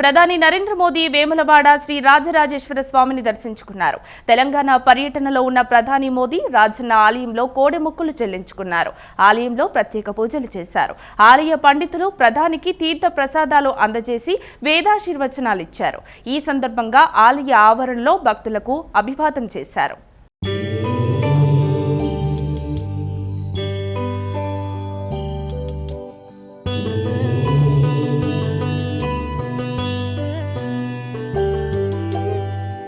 ప్రధాని నరేంద్ర మోదీ వేములవాడ శ్రీ రాజరాజేశ్వర స్వామిని దర్శించుకున్నారు తెలంగాణ పర్యటనలో ఉన్న ప్రధాని మోదీ రాజన్న ఆలయంలో కోడి మొక్కులు చెల్లించుకున్నారు ఆలయంలో ప్రత్యేక పూజలు చేశారు ఆలయ పండితులు ప్రధానికి తీర్థ ప్రసాదాలు అందజేసి వేదాశీర్వచనాలు ఇచ్చారు ఈ సందర్భంగా ఆలయ ఆవరణలో భక్తులకు అభివాదం చేశారు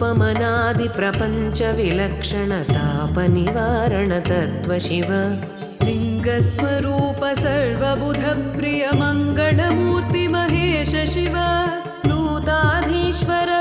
ఉపమనాది ప్రపంచ విలక్షణ తాప నివారణ తత్వ శివ లింగస్వరూప సర్వబుధ ప్రియ మంగళమూర్తి మహేష శివ నూతాధీశ్వర